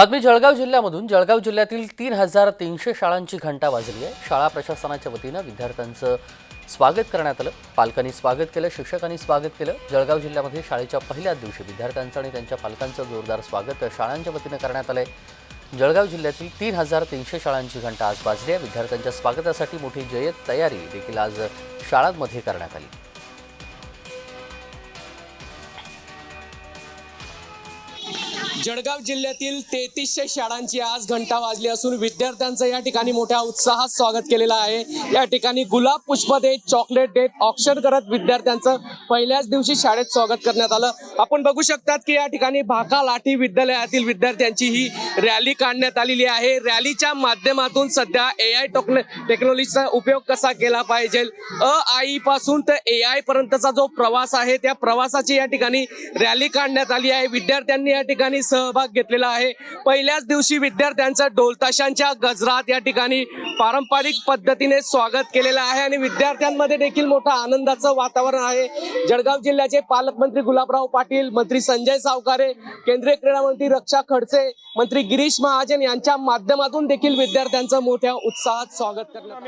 बातमी जळगाव जिल्ह्यामधून. जळगाव जिल्ह्यातील तीन हजार तीनशे शाळांची घंटा वाजली आहे. शाळा प्रशासनाच्या वतीनं विद्यार्थ्यांचं स्वागत करण्यात आलं. पालकांनी स्वागत केलं शिक्षकांनी स्वागत केलं. जळगाव जिल्ह्यामध्ये शाळेच्या पहिल्याच दिवशी विद्यार्थ्यांचं आणि त्यांच्या पालकांचं जोरदार स्वागत शाळांच्या वतीनं करण्यात आलं आहे जळगाव जिल्ह्यातील तीन हजार तीनशे शाळांची घंटा आज वाजली आहे. विद्यार्थ्यांच्या स्वागतासाठी मोठी जय्यत तयारी देखील आज शाळांमध्ये करण्यात आली. जळगाव जिल्ह्यातील तेहतीसशे शाळांची आज घंटा वाजली असून विद्यार्थ्यांचं या ठिकाणी मोठ्या उत्साहात स्वागत केलेलं आहे. या ठिकाणी गुलाब पुष्प देत चॉकलेट देत ऑक्शन करत विद्यार्थ्यांचं पहिल्याच दिवशी शाळेत स्वागत करण्यात आलं. आपण बघू शकतात की या ठिकाणी भाका लाठी विद्यालयातील विद्यार्थ्यांची ही रॅली काढण्यात आलेली आहे. रॅलीच्या माध्यमातून सध्या ए आय टेक्नॉलॉजीचा उपयोग कसा केला पाहिजे? अ आई पासून तर ए आय पर्यंतचा जो प्रवास आहे त्या प्रवासाची या ठिकाणी रॅली काढण्यात आली आहे. विद्यार्थ्यांनी या ठिकाणी सहभाग घेतलेला आहे. पहिल्याच दिवशी विद्यार्थ्यांचं ढोलताशांच्या गजरात या ठिकाणी पारंपरिक पद्धतीने स्वागत केलेलं आहे आणि विद्यार्थ्यांमध्ये देखील मोठा आनंदाचं वातावरण आहे. जळगाव जिल्ह्याचे पालकमंत्री गुलाबराव पाटील मंत्री संजय सावकारे केंद्रीय क्रीडा मंत्री रक्षा खडसे मंत्री गिरीश महाजन यांच्या माध्यमातून देखील विद्यार्थ्यांचं मोठ्या उत्साहात स्वागत करणार